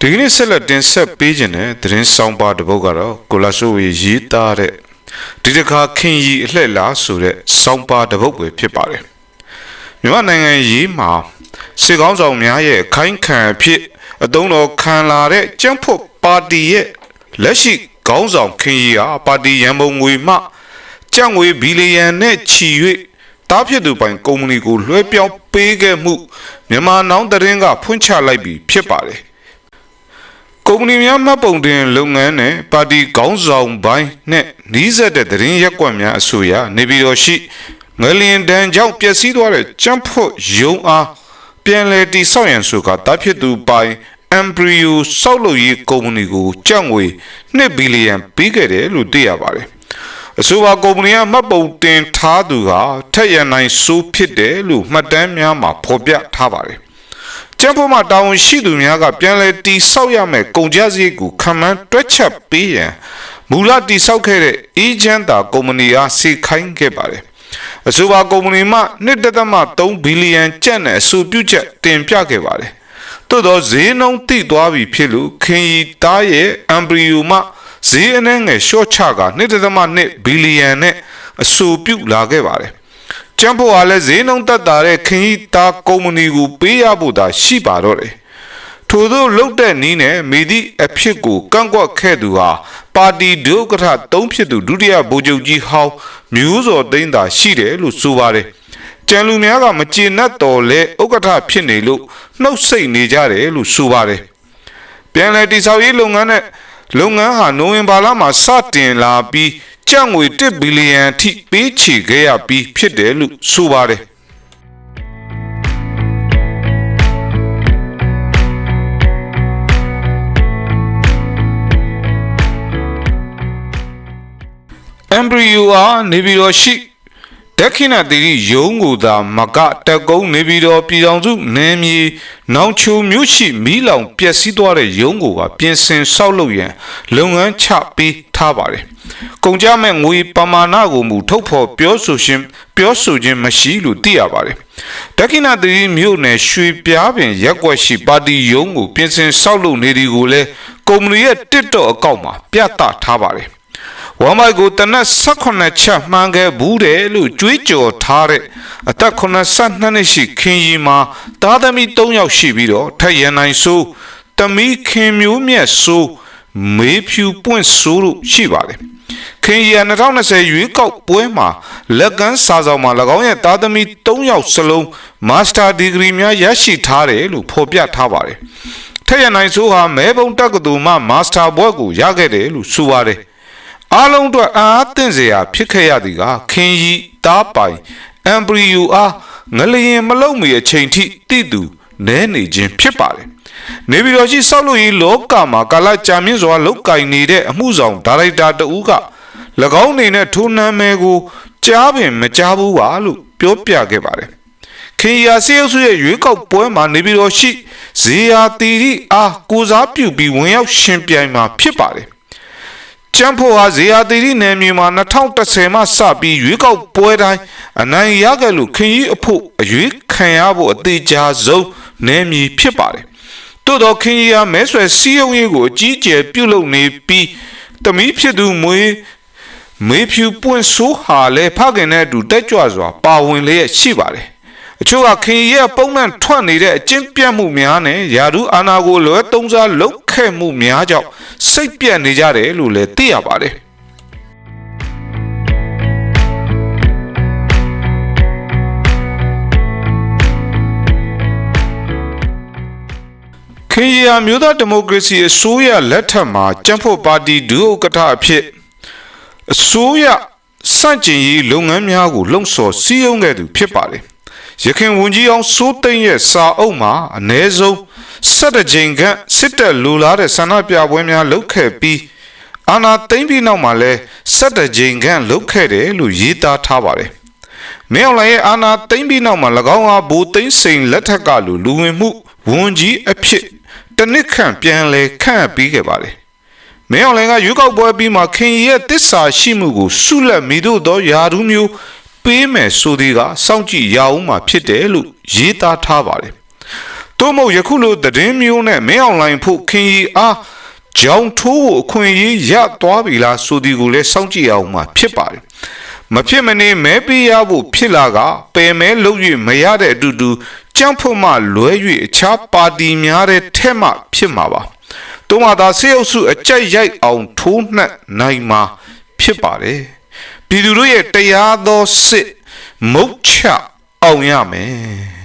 ဒီကနေ့ဆက်လက်တင်ဆက်ပေးခြင်းတဲ့သတင်းဆောင်ပါတစ်ပုဒ်ကတော့ကိုလာဆိုဝေရေးသားတဲ့ဒီတခါခင်ရီအလှည့်လားဆိုတဲ့ဆောင်ပါတစ်ပုဒ်ပဲဖြစ်ပါတယ်မြန်မာနိုင်ငံရေးမှာစေကောင်းဆောင်များရဲ့ခိုင်းခံအဖြစ်အတုံးတော်ခံလာတဲ့ကျန်းဖို့ပါတီရဲ့လက်ရှိခေါင်းဆောင်ခင်ရီဟာပါတီရန်ပုံငွေမှကျပ်ငွေဘီလီယံနဲ့ချီ၍တားဖြစ်သူပိုင်ကုမ္ပဏီကိုလွှဲပြောင်းပေးခဲ့မှုမြန်မာနောင်တရင်ကဖွင့်ချလိုက်ပြီဖြစ်ပါတယ် ကုမ္ပဏီများမှတ်ပုံတင်လုပ်ငန်းနဲ့ပါတီခေါင်းဆောင်ပိုင်းနဲ့နှီးစက်တဲ့သတင်းရက်ကွက်များအဆိုအရနေပြည်တော်ရှိငလျင်တန်းကြောင့်ပျက်စီးသွားတဲ့ကျန်းဖို့ယုံအားပြန်လည်တိဆောက်ရန်ဆိုတာတားဖြစ်သူပိုင် Embryo စောက်လုပ်ရေးကုမ္ပဏီကိုကျပ်ငွေ2ဘီလီယံပေးခဲ့တယ်လို့သိရပါတယ်အဆိုပါကုမ္ပဏီကမှတ်ပုံတင်ထားသူဟာထက်ရန်နိုင်ဆိုးဖြစ်တယ်လို့မှတ်တမ်းများမှာဖော်ပြထားပါတယ် ကျန်းဖို့မှာတာဝန်ရှိသူများကပြန်လည်တိဆောက်ရမယ်ကုန်ကြစရိတ်ကိုခံမှန်းတွက်ချက်ပေးရန်မူလတိဆောက်ခဲ့တဲ့အေဂျင့်တာကုမ္ပဏီအားစေခိုင်းခဲ့ပါတယ်အဆိုပါကုမ္ပဏီမှ1.3ဘီလီယံကျပ်နဲ့အဆိုပြုချက်တင်ပြခဲ့ပါတယ်သို့သောဈေးနှုန်းတိသွားပြီဖြစ်လို့ခင်ရီသားရဲ့အမ်ဘရီယိုမှဈေးအနှဲငယ်ရှော့ချက1.2ဘီလီယံနဲ့အဆိုပြုလာခဲ့ပါတယ် ကျန်းဖို့အားလည်းဈေးနှုန်းတက်တာတဲ့ခင်ရီသားကုမ္ပဏီကိုပေးရဖို့သာရှိပါတော့တယ်ထို့သောလုတ်တဲ့နီးနဲ့မိသည့်အဖြစ်ကိုကန့်ကွက်ခဲ့သူဟာပါတီဒုက္ကဋသုံးဖြစ်သူဒုတိယဗိုလ်ချုပ်ကြီးဟောင်းမျိုးစော်သိန်းသာရှိတယ်လို့ဆိုပါတယ်ကျန်လူများကမကျေနပ်တော်လဲဥက္ကဋဖြစ်နေလို့နှုတ်ဆက်နေကြတယ်လို့ဆိုပါတယ်ပြန်လည်တိဆောက်ရေးလုပ်ငန်းနဲ့လုပ်ငန်းဟာနိုဝင်ဘာလမှာစတင်လာပြီး ကျပ်ငွေ1ဘီလီယံအထိပေးချေခဲ့ရပြီးဖြစ်တယ်လို့ဆိုပါတယ် embryo အားနေပြည်တော်ရှိ ဒက္ခိဏသီရိယုံကိုသာမကတက်ကုန်းနေပြည်တော်ပြည်တော်စုနေမြေနောင်ချိုမြို့ရှိမီးလောင်ပျက်စီးသွားတဲ့ယုံကိုကပြင်ဆင်ဆောက်လုပ်ရန်လုပ်ငန်းချပေးထားပါတယ်။ကုန်ကြမဲ့ငွေပမာဏကိုမူထုတ်ဖော်ပြောဆိုခြင်းပြောဆိုခြင်းမရှိလို့သိရပါတယ်။ဒက္ခိဏသီရိမြို့နယ်ရွှေပြားပင်ရက်ွက်ရှိပါတီယုံကိုပြင်ဆင်ဆောက်လုပ်နေဒီကိုလည်းကုမ္ပဏီရဲ့တစ်တော့အကောင့်မှာပြသထားပါတယ်။ ဝမ်မိုက်ကိုတနက်18ချက်မှန်းခဲ့ဘူးတယ်လို့ကြွေးကြော်ထားတဲ့အသက်82နှစ်ရှိခင်ကြီးမှာသားသမီး3ယောက်ရှိပြီးတော့ထက်ရန်နိုင်ဆိုးတမီးခင်မျိုးမြတ်ဆိုးမေးဖြူပွင့်ဆိုးတို့ရှိပါတယ်ခင်ရီ2020ရွေးကောက်ပွဲမှာလက်ကမ်းစာဆောင်မှာ၎င်းရဲ့သားသမီး3ယောက်စလုံးမာစတာဒီဂရီများရရှိထားတယ်လို့ဖော်ပြထားပါတယ်ထက်ရနိုင်ဆိုးဟာမဲဘုံတက္ကသိုလ်မှမာစတာဘွဲ့ကိုရခဲ့တယ်လို့ဆိုပါတယ် အားလုံးအတွက်အားသင့်စရာဖြစ်ခဲ့ရသည်ကခင်ရီတားပိုင်အမ်ဘရီယူအားငလျင်မလုံမီအချိန်ထိတိတူနဲနေခြင်းဖြစ်ပါတယ်။နေပြည်တော်ရှိစောက်လို့ရေးလောကမှာကာလကြာမြင့်စွာလောက်ကင်နေတဲ့အမှုဆောင်ဒါရိုက်တာတဦးက၎င်းအနေနဲ့ထိုနာမည်ကိုကြားပင်မကြားဘူးပါလို့ပြောပြခဲ့ပါတယ်။ခင်ယာစေယုစုရဲ့ရွေးကောက်ပွဲမှာနေပြည်တော်ရှိဇေယျတီရီအားကိုစားပြုပြီးဝင်ရောက်ရှင်ပြိုင်မှာဖြစ်ပါတယ် ကျန်းဖို့ဟာဇေယသီရိနယ်မြေမှာ2010မှစပြီးရွေးကောက်ပွဲတိုင်းအနိုင်ရခဲ့လို့ခင်ကြီးအဖို့အရွေးခံရဖို့အသေးချာဆုံးနယ်မြေဖြစ်ပါတယ်။တိုးတော့ခင်ကြီးဟာမဲဆွယ်စီးရုံးရေးကိုအကြီးကျယ်ပြုလုပ်နေပြီးတမီးဖြစ်သူမွေးမေဖြူပွင့်ဆိုးဟာလည်းဖခင်နဲ့အတူတက်ကြွစွာပါဝင်လျက်ရှိပါတယ်။ အချို့ကခင်ရဲ့ပုံမှန်ထွက်နေတဲ့အကျင့်ပြတ်မှုများနဲ့ယာရုအာနာကိုလွဲသုံးစားလုပ်ခဲ့မှုများကြောင့်စိတ်ပြတ်နေကြတယ်လို့လည်းသိရပါတယ်ခင်ရီယာမျိုးသားဒီမိုကရေစီအစိုးရလက်ထက်မှာကျန်းဖို့ပါတီဒုဥက္ကဋ္ဌအဖြစ်အစိုးရစန့်ကျင်ရေးလုပ်ငန်းများကိုလှုံ့ဆော်စည်းရုံးခဲ့သူဖြစ်ပါတယ်။ ရခိုင်ဝန်ကြီးအောင်စိုးသိန်းရဲ့စာအုပ်မှာအ ਨੇ ဆုံးဆက်တကြိမ်ကစစ်တပ်လူလာတဲ့ဆန္ဒပြပွဲများလုပ်ခဲ့ပြီးအာနာသိမ့်ပြီးနောက်မှာလဲဆက်တကြိမ်ကလုပ်ခဲ့တယ်လို့ရေးသားထားပါတယ်။မင်းအောင်လှိုင်ရဲ့အာနာသိမ့်ပြီးနောက်မှာ၎င်းအားဘူသိမ့်စိန်လက်ထက်ကလူလူဝင်မှုဝန်ကြီးအဖြစ်တနစ်ခန့်ပြန်လဲခန့်ပြီးခဲ့ပါတယ်။မင်းအောင်လှိုင်ကရွေးကောက်ပွဲပြီးမှခင်ရဲ့တစ္ဆာရှိမှုကိုဆုလက်မိတို့သောယာဒူးမျိုး ပေးမယ်ဆိုသည်ကစောင့်ကြည့်ရအောင်မှဖြစ်တယ်လို့ရေးသားထားပါတယ်။တို့မို့ယခုလိုသတင်းမျိုးနဲ့မင်းအွန်လိုင်းဖို့ခင်ရီအားကြောင်ထိုးဖို့အခွင့်အရေးရသွားပြီလားဆိုဒီကိုလည်းစောင့်ကြည့်အောင်မှာဖြစ်ပါတယ်မဖြစ်မနေမဲပေးရဖို့ဖြစ်လာကပယ်မဲလုပ်၍မရတဲ့အတူတူကြံ့ဖို့မှလွဲ၍အခြားပါတီများတဲ့ထဲမှဖြစ်မှာပါတို့မှသာစေအုပ်စုအကြိုက်ရိုက်အောင်ထိုးနှက်နိုင်မှာဖြစ်ပါတယ် ပြည်သူတို့ရဲ့တရားသောစစ်မုတ်ချအောင်ရမယ်